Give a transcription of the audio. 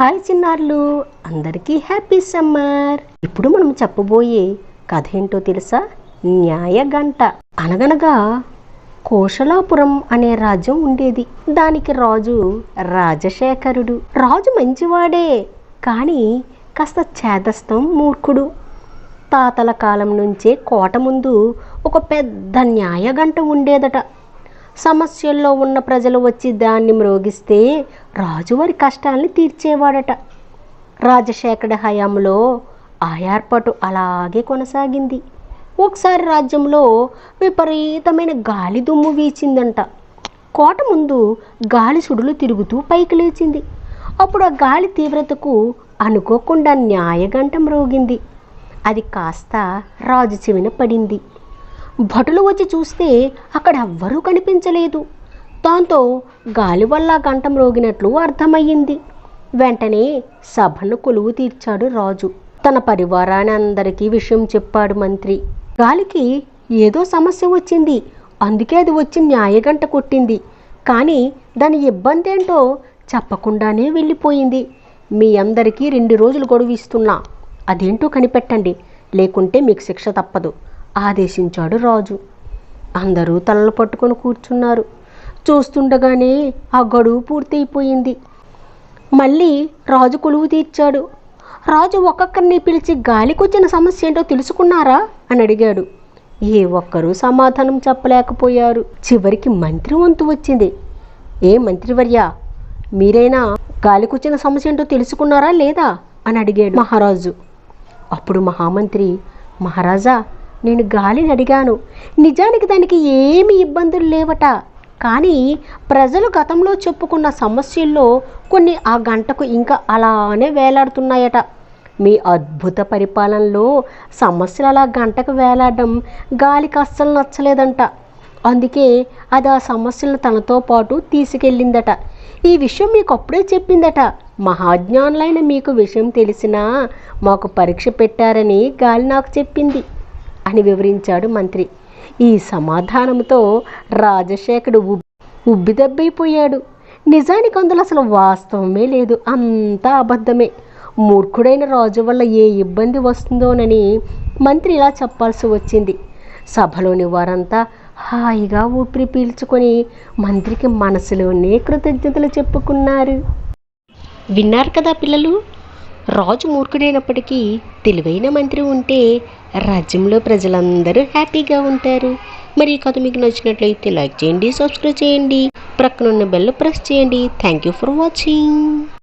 Hi చిన్నారులు. అందరికీ happy summer. ఇప్పుడు మనం చెప్పబోయే కథ ఏంటో తెలుసా? న్యాయగంట అనగనగా కోశలాపురం అనే రాజ్యం ఉండేది. దానికి రాజు రాజశేఖరుడు. రాజు మంచివాడే కానీ కాస్త చేదస్తం మూర్ఖుడు. తాతల కాలం నుంచే కోట ముందు ఒక పెద్ద న్యాయగంట ఉండేదట. సమస్యల్లో ఉన్న ప్రజలు వచ్చి దాన్ని మ్రోగిస్తే రాజువారి కష్టాల్ని తీర్చేవాడట. రాజశేఖర హయాంలో ఆ ఏర్పాటు అలాగే కొనసాగింది. ఒకసారి రాజ్యంలో విపరీతమైన గాలి దుమ్ము వీచిందంట. కోట ముందు గాలి సుడులు తిరుగుతూ పైకి లేచింది. అప్పుడు ఆ గాలి తీవ్రతకు అనుకోకుండా న్యాయగంట మ్రోగింది. అది కాస్త రాజు చెవిన పడింది. భటులు వచ్చి చూస్తే అక్కడ ఎవ్వరూ కనిపించలేదు. దాంతో గాలి వల్ల గంట మ్రోగినట్లు అర్థమయ్యింది. వెంటనే సభను కొలువు తీర్చాడు రాజు. తన పరివారాన్ని అందరికీ విషయం చెప్పాడు మంత్రి. గాలికి ఏదో సమస్య వచ్చింది. అందుకే అది వచ్చి న్యాయగంట కొట్టింది. కానీ దాని ఇబ్బంది ఏంటో చెప్పకుండానే వెళ్ళిపోయింది. మీ అందరికీ రెండు రోజులు గొడవిస్తున్నా ఇస్తున్నా. అదేంటో కనిపెట్టండి. లేకుంటే మీకు శిక్ష తప్పదు. ఆదేశించాడు రాజు. అందరూ తలలు పట్టుకొని కూర్చున్నారు. చూస్తుండగానే ఆ గడువు పూర్తయిపోయింది. మళ్ళీ రాజు కొలువు తీర్చాడు. రాజు ఒక్కొక్కరిని పిలిచి గాలికొచ్చిన సమస్య ఏంటో తెలుసుకున్నారా? అని అడిగాడు. ఏ ఒక్కరూ సమాధానం చెప్పలేకపోయారు. చివరికి మంత్రి వంతు వచ్చింది. ఏ మంత్రివర్య? మీరైనా గాలికొచ్చిన సమస్య ఏంటో తెలుసుకున్నారా లేదా? అని అడిగాడు మహారాజు. అప్పుడు మహామంత్రి మహారాజా నేను గాలిని అడిగాను. నిజానికి దానికి ఏమి ఇబ్బందులు లేవట. కానీ ప్రజలు గతంలో చెప్పుకున్న సమస్యల్లో కొన్ని ఆ గంటకు ఇంకా అలానే వేలాడుతున్నాయట. మీ అద్భుత పరిపాలనలో సమస్యలు అలా గంటకు వేలాడడం గాలికి అస్సలు నచ్చలేదంట. అందుకే అది ఆ సమస్యలను తనతో పాటు తీసుకెళ్ళిందట. ఈ విషయం మీకు అప్పుడే చెప్పిందట. మహాజ్ఞానులైన మీకు విషయం తెలిసినా మాకు పరీక్ష పెట్టారని గాలి నాకు చెప్పింది. అని వివరించాడు మంత్రి. ఈ సమాధానంతో రాజశేఖరుడు ఉబ్బిదెబ్బైపోయాడు ఉబ్బిదబ్బైపోయాడు నిజానికి అందులో అసలు వాస్తవమే లేదు. అంతా అబద్ధమే. మూర్ఖుడైన రాజు వల్ల ఏ ఇబ్బంది వస్తుందోనని మంత్రి ఇలా చెప్పాల్సి వచ్చింది. సభలోని వారంతా హాయిగా ఊపిరి పీల్చుకొని మంత్రికి మనసులోనే కృతజ్ఞతలు చెప్పుకున్నారు. విన్నారు కదా పిల్లలు? రాజు మూర్ఖుడైనప్పటికీ తెలివైన మంత్రి ఉంటే రాజ్యంలో ప్రజలందరూ హ్యాపీగా ఉంటారు. మరి ఈ కథ మీకు నచ్చినట్లయితే లైక్ చేయండి సబ్స్క్రైబ్ చేయండి ప్రక్కనున్న బెల్ ప్రెస్ చేయండి. Thank you for watching